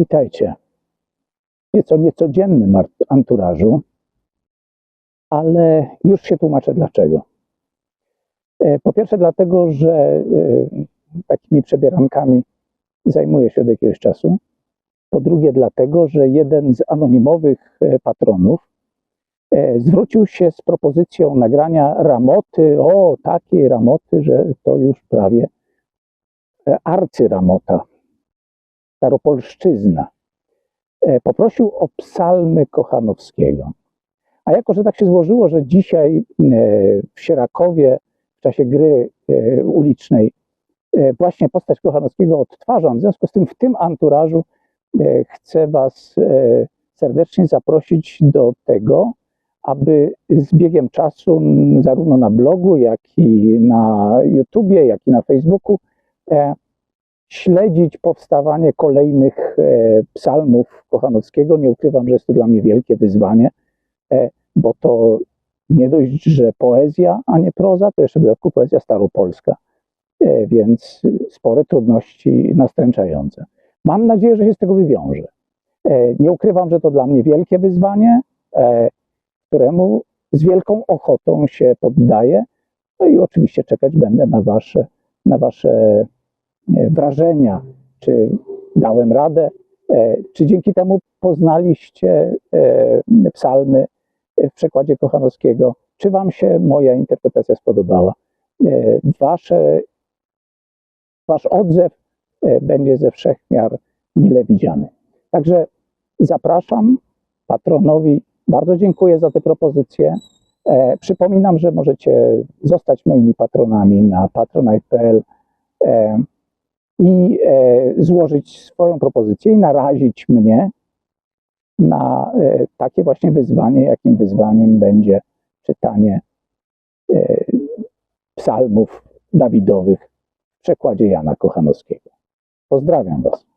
Witajcie. Nieco niecodziennym anturażu, ale już się tłumaczę dlaczego. E, Po pierwsze, dlatego, że e, takimi przebierankami zajmuję się od jakiegoś czasu. Po drugie, dlatego, że jeden z anonimowych e, patronów zwrócił się z propozycją nagrania ramoty, o takiej ramoty, że to już prawie arcyramota, staropolszczyzna. E, Poprosił o psalmy Kochanowskiego. A jako, że tak się złożyło, że dzisiaj e, w Sierakowie w czasie gry e, ulicznej właśnie postać Kochanowskiego odtwarzam, w związku z tym w tym anturażu chcę Was serdecznie zaprosić do tego, aby z biegiem czasu zarówno na blogu, jak i na YouTubie, jak i na Facebooku śledzić powstawanie kolejnych e, psalmów Kochanowskiego. Nie ukrywam, że jest to dla mnie wielkie wyzwanie, e, bo to nie dość, że poezja, a nie proza, to jeszcze w dodatku poezja staropolska, e, więc spore trudności nastręczające. Mam nadzieję, że się z tego wywiążę. Nie ukrywam, że to dla mnie wielkie wyzwanie, któremu z wielką ochotą się poddaję. No i oczywiście czekać będę na Wasze, na wasze wrażenia, czy dałem radę, e, czy dzięki temu poznaliście e, psalmy w przekładzie Kochanowskiego, czy Wam się moja interpretacja spodobała. E, Wasze, wasz odzew e, będzie ze wszech miar mile widziany. Także zapraszam patronowi. Bardzo dziękuję za te propozycje. E, przypominam, że możecie zostać moimi patronami na patronite.pl e, i e, złożyć swoją propozycję i narazić mnie na e, takie właśnie wyzwanie, jakim wyzwaniem będzie czytanie e, psalmów Dawidowych w przekładzie Jana Kochanowskiego. Pozdrawiam Was.